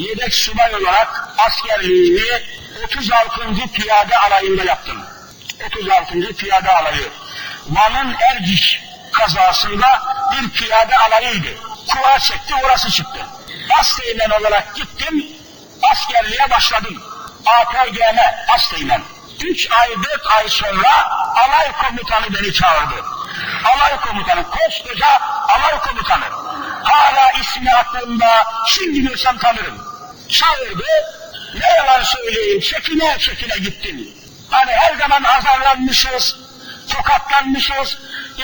yedek subay olarak askerliğimi 36. Piyade Alayı'nda yaptım. 36. Piyade Alayı. Van'ın Erciş kazasında bir piyade alayıydı. Kura çekti, orası çıktı. Asteğmen olarak gittim, askerliğe başladım. APGM, Asteğmen. Üç ay, dört ay sonra alay komutanı beni çağırdı. Alay komutanı, koskoca alay komutanı. Hala ismi aklımda, şimdi görsem tanırım. Çağırdı, ne yalan söyleyeyim, çekine çekine gittim. Hani her zaman azarlanmışız, tokatlanmışız,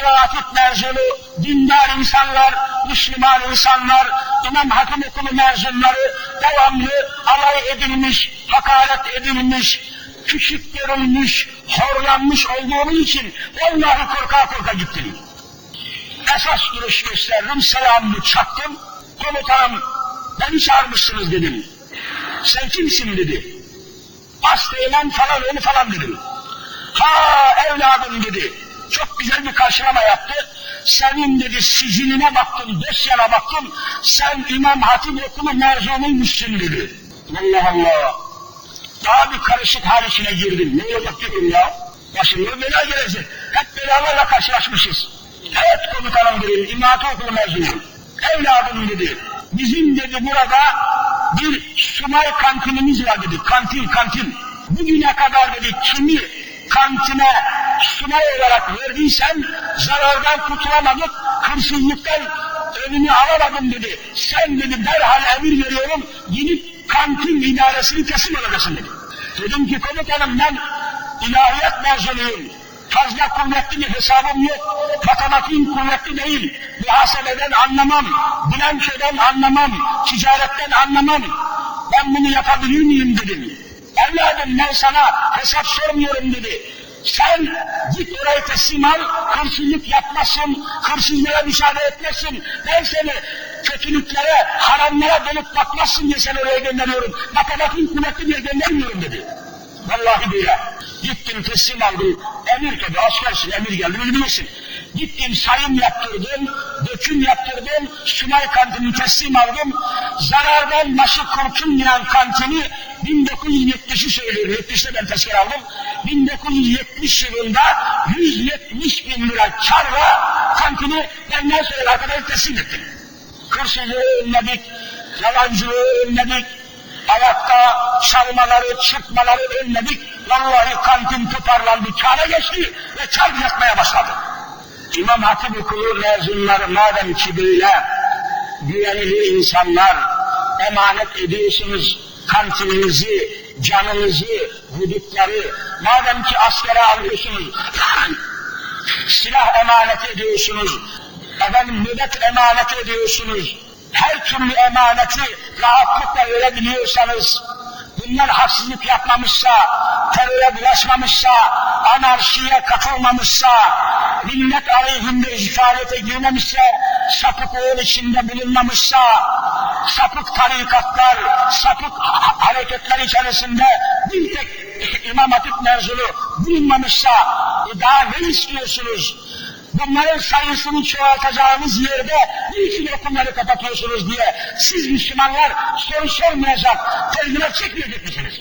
Hatip mezunu, dindar insanlar, Müslüman insanlar, İmam Hatip okulu mezunları devamlı alay edilmiş, hakaret edilmiş, küçük görülmüş, horlanmış olduğum için vallahi korka korka gittim. Esas duruş gösterdim, selamımı çaktım. Komutanım beni çağırmışsınız dedim. Sen kimsin dedi. Asteğmen falan onu falan dedim. Ha evladım dedi. Çok güzel bir karşılama yaptı. Senin dedi siciline baktım, dosyana baktım. Sen İmam Hatip okulu mezunuymuşsun dedi. Allah Allah. Daha bir karışık hal içine girdim. Ne olacak dedim ya. Başımıza bela gelecek. Hep belalarla karşılaşmışız. Evet komutanım dedim. İmam Hatip okulu mezunuyum. Evladım dedi. Bizim dedi burada bir sumay kantinimiz var dedi. Kantin, kantin. Bugüne kadar dedi kimi kantine sumay olarak verdiysen zarardan kurtulamadık, hırsızlıktan önünü alamadım dedi. Sen dedi derhal emir veriyorum, gidip kantin idaresini teslim alacaksın dedi. Dedim ki komutanım ben ilahiyat mezunuyum. Fazla kuvvetli bir hesabım yok. Matematiğim kuvvetli değil. Muhasebeden anlamam. Bilançodan anlamam. Ticaretten anlamam. Ben bunu yapabilir miyim dedim. Evladım ben sana hesap sormuyorum dedi. Sen git orayı teslim al, hırsızlık yapmasın, hırsızlığa müsaade etmesin. Ben seni kötülüklere, haramlara dönüp bakmazsın diye seni oraya gönderiyorum. Matematiğin kuvvetli diye göndermiyorum dedi. Vallahi böyle. Gittim teslim aldım. Emir tabi askersin emir geldi bilirsin. Gittim sayım yaptırdım, döküm yaptırdım, Sumay kantini teslim aldım. Zarardan başı kurtulmayan kantini 1970'i söylüyorum, 70'te ben tezkere aldım. 1970 yılında 170 bin lira karla kantini benden sonra arkadaşlar teslim ettim. Hırsızlığı önledik, yalancılığı önledik, ayakta çalmaları, çıkmaları önledik. Vallahi kantin toparlandı, kâra geçti ve kâr yatmaya başladı. İmam Hatip okulu mezunları madem ki böyle güvenilir insanlar emanet ediyorsunuz kantininizi, canınızı, hudutları, madem ki askere alıyorsunuz, silah emanet ediyorsunuz, efendim nöbet emanet ediyorsunuz, her türlü emaneti rahatlıkla verebiliyorsanız, bunlar haksızlık yapmamışsa, teröre bulaşmamışsa, anarşiye katılmamışsa, millet aleyhinde ifadete girmemişse, sapıklığın içinde bulunmamışsa, sapık tarikatlar, sapık hareketler içerisinde bir tek İmam Hatip mezunu bulunmamışsa, daha ne istiyorsunuz? Bunların sayısını çoğaltacağınız yerde niçin okulları kapatıyorsunuz diye siz Müslümanlar soru sormayacak, telgraf çekmeyecek misiniz?